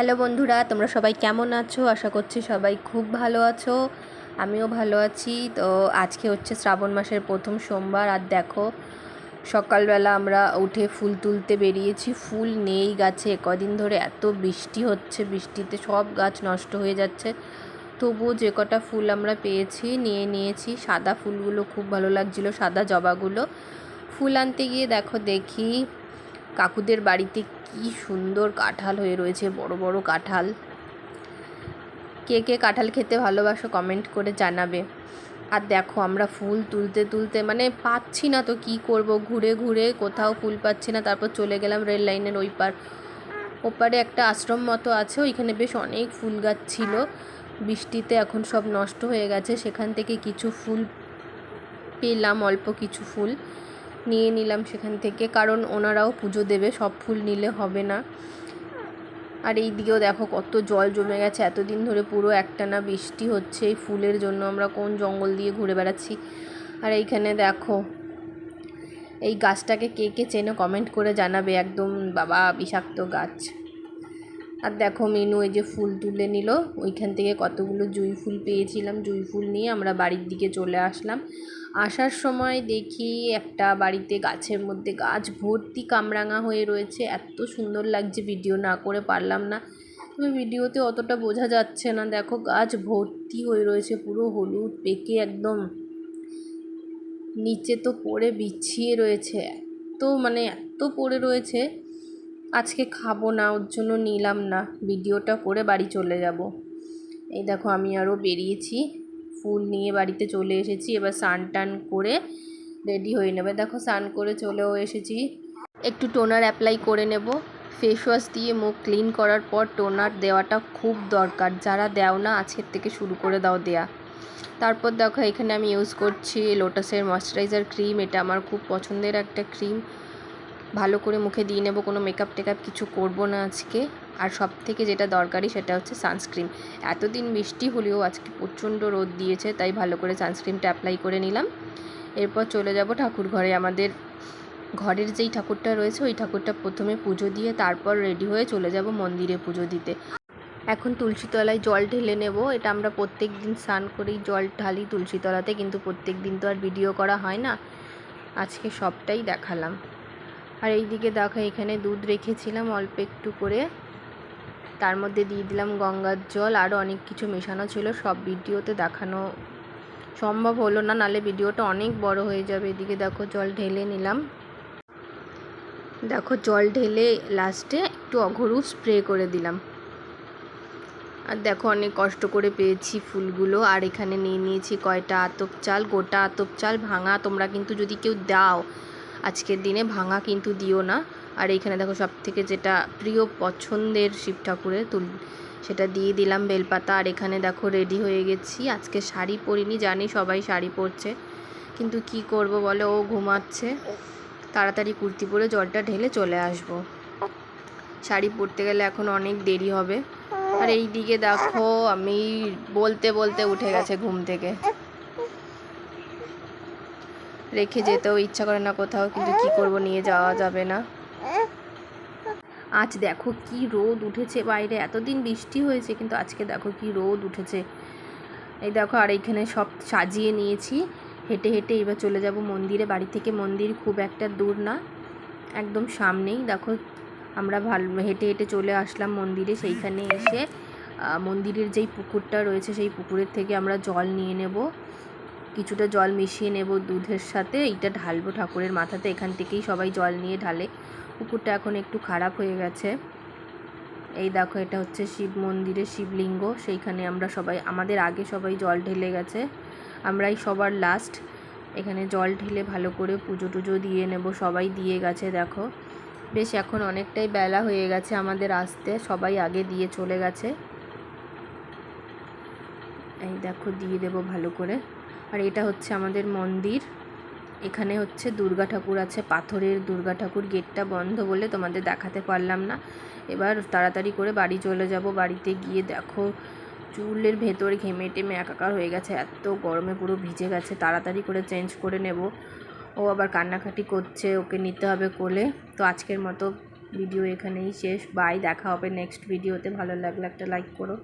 Hello বন্ধুরা, তোমরা সবাই কেমন আছো? আশা করছি সবাই খুব ভালো আছো। আমিও ভালো আছি। তো আজকে হচ্ছে শ্রাবণ মাসের প্রথম সোমবার। আর দেখো, সকালবেলা আমরা উঠে ফুল তুলতে বেরিয়েছি। ফুল নেই গাছে। কদিন ধরে এত বৃষ্টি হচ্ছে। বৃষ্টিতে সব গাছ নষ্ট হয়ে যাচ্ছে। তবুও যে কটা ফুল আমরা পেয়েছি, নিয়ে নিয়েছি। সাদা ফুলগুলো খুব ভালো লাগছিল, সাদা জবাগুলো। ফুল আনতে গিয়ে দেখো দেখি কাকুদের বাড়িতে কি সুন্দর কাঁঠাল হয়ে রয়েছে, বড় বড় কাঁঠাল। কে কে কাঁঠাল খেতে ভালোবাসো কমেন্ট করে জানাবে। আর দেখো আমরা ফুল তুলতে তুলতে মানে পাচ্ছি না তো কি করব, ঘুরে ঘুরে কোথাও ফুল পাচ্ছি না, তারপর চলে গেলাম রেল লাইনের ওই পার। ওপারে একটা আশ্রম মতো আছে, ওইখানে বেশ অনেক ফুল গাছ ছিল। বৃষ্টিতে এখন সব নষ্ট হয়ে গেছে, সেখান থেকে কিছু ফুল পেলাম, অল্প কিছু ফুল। নিয়ে নিলাম সেখান থেকে, কারণ ওনারাও পুজো দেবে, সব ফুল নিলে হবে না। আর এই দিকেও দেখো কত জল জমে গেছে, এতদিন ধরে পুরো একটানা বৃষ্টি হচ্ছে এই ফুলের জন্য, আমরা কোন জঙ্গল দিয়ে ঘুরে বেড়াচ্ছি। আর এইখানে দেখো, এই গাছটাকে কে কে চেনে কমেন্ট করে জানাবে, একদম বাবা বিষাক্ত গাছ। আর দেখো মেনু, এই যে ফুল তুলে নিল। ওইখান থেকে কতগুলো জুঁই ফুল পেয়েছিলাম। জুঁই ফুল নিয়ে আমরা বাড়ির দিকে চলে আসলাম। আসার সময় দেখি একটা বাড়িতে গাছের মধ্যে গাছ ভর্তি কামরাঙা হয়ে রয়েছে। এত সুন্দর লাগছে, ভিডিও না করে পারলাম না। তবে ভিডিওতে অতটা বোঝা যাচ্ছে না। দেখো গাছ ভর্তি হয়ে রয়েছে, পুরো হলুদ পেকে একদম। নিচে তো পড়ে বিছিয়ে রয়েছে। এত মানে এত পড়ে রয়েছে আজকে খাব না, ওর জন্য নিলাম না। ভিডিওটা করে বাড়ি চলে যাব। এই দেখো, আমি আরও বেরিয়েছি। ফুল নিয়ে বাড়িতে চলে এসেছি। এবার স্নান টান করে রেডি হয়ে নেবে। দেখো, স্নান করে চলেও এসেছি। একটু টোনার অ্যাপ্লাই করে নেব। ফেস ওয়াশ দিয়ে মুখ ক্লিন করার পর টোনার দেওয়াটা খুব দরকার। যারা দেও না, আজকের থেকে শুরু করে দাও দেয়া। তারপর দেখো, এখানে আমি ইউজ করছি লোটাসের ময়শ্চারাইজার ক্রিম এটা আমার খুব পছন্দের একটা ক্রিম ভালো করে মুখে দিয়ে নেব, কোনো মেকআপ টেকআপ কিছু করব না আজকে। আর সব থেকে যেটা দরকারি সেটা হচ্ছে সানস্ক্রিন এতদিন বৃষ্টি হলেও আজকে প্রচণ্ড রোদ দিয়েছে, তাই ভালো করে সানস্ক্রিনটা অ্যাপ্লাই করে নিলাম। এরপর চলে যাব ঠাকুর ঘরে। আমাদের ঘরের যেই ঠাকুরটা রয়েছে, ওই ঠাকুরটা প্রথমে পুজো দিয়ে তারপর রেডি হয়ে চলে যাব মন্দিরে পুজো দিতে। এখন তুলসীতলায় জল ঢেলে নেব। এটা আমরা প্রত্যেক দিন স্নান করেই জল ঢালি তুলসীতলাতে, কিন্তু প্রত্যেক দিন তো আর ভিডিও করা হয় না। আজকে সবটাই দেখালাম। আর এই দিকে দেখো, এখানে দুধ রেখেছিলাম অল্প একটু করে। তার মধ্যে দিয়ে দিলাম গঙ্গার জল আরও অনেক কিছু মেশানো ছিল, সব ভিডিওতে দেখানো সম্ভব হলো না, নালে ভিডিওটা অনেক বড় হয়ে যাবে। এদিকে দেখো, জল ঢেলে নিলাম। দেখো, জল ঢেলে লাস্টে একটু অঘরু স্প্রে করে দিলাম। আর দেখো, অনেক কষ্ট করে পেয়েছি ফুলগুলো। আর এখানে নিয়ে নিয়েছি কয়টা আতপ চাল, গোটা আতপ চাল ভাঙা। তোমরা কিন্তু যদি কেউ দাও আজকের দিনে ভাঙা কিন্তু দিও না। আর এইখানে দেখো সব থেকে যেটা প্রিয় পছন্দের শিব ঠাকুরের তুল, সেটা দিয়ে দিলাম বেলপাতা। আর এখানে দেখো রেডি হয়ে গেছি। আজকে শাড়ি পরিনি, জানি সবাই শাড়ি পরছে। কিন্তু কি করব বলে? ও ঘুমাচ্ছে। তাড়াতাড়ি কুর্তি পরে জলটা ঢেলে চলে আসব। শাড়ি পরতে গেলে এখন অনেক দেরি হবে। আর এই দিকে দেখো আমি বলতে বলতে উঠে গেছে ঘুম থেকে। রেখে যেতেও ইচ্ছা করে না কোথাও, কিন্তু কি করব, নিয়ে যাওয়া যাবে না। আজ দেখো কি রোদ উঠেছে বাইরে, এতদিন বৃষ্টি হয়েছে, কিন্তু আজকে দেখো কি রোদ উঠেছে। এই দেখো, আর এইখানে সব সাজিয়ে নিয়েছি। হেঁটে হেঁটে এবার চলে যাব মন্দিরে। বাড়ি থেকে মন্দির খুব একটা দূর না, একদম সামনেই। দেখো, আমরা ভালো, হেঁটে হেঁটে চলে আসলাম মন্দিরে। সেইখানে এসে মন্দিরের যেই পুকুরটা রয়েছে, সেই পুকুরের থেকে আমরা জল নিয়ে নেব। কিছুটা জল মিশিয়ে নেব দুধের সাথে। এইটা ঢালবো ঠাকুরের মাথাতে। এখান থেকেই সবাই জল নিয়ে ঢালে। পুকুরটা এখন একটু খারাপ হয়ে গেছে। এই দেখো, এটা হচ্ছে শিব মন্দিরের শিবলিঙ্গ। সেইখানে আমরা সবাই, আমাদের আগে সবাই জল ঢেলে গেছে। আমরাই সবার লাস্ট এখানে জল ঢেলে ভালো করে পুজো টুজো দিয়ে নেব। সবাই দিয়ে গেছে, দেখো। বেশ, এখন অনেকটাই বেলা হয়ে গেছে আমাদের আসতে। সবাই আগে দিয়ে চলে গেছে। এই দেখো, দিয়ে দেব ভালো করে। আর এটা হচ্ছে আমাদের মন্দির। এখানে হচ্ছে দুর্গা ঠাকুর আছে, পাথরের দুর্গা ঠাকুর গেটটা বন্ধ বলে তোমাদের দেখাতে পারলাম না। এবার তাড়াতাড়ি করে বাড়ি চলে যাব, বাড়িতে গিয়ে দেখো চুলের ভেতর ঘেমে টেমে একাকার হয়ে গেছে, এত গরমে পুরো ভিজে গেছে, তাড়াতাড়ি করে চেঞ্জ করে নেব। ও আবার কান্নাকাটি করছে, ওকে নিতে হবে কোলে। তো আজকের মতো ভিডিও এখানেই শেষ, বাই, দেখা হবে নেক্সট ভিডিওতে, ভালো লাগলে একটা লাইক করো।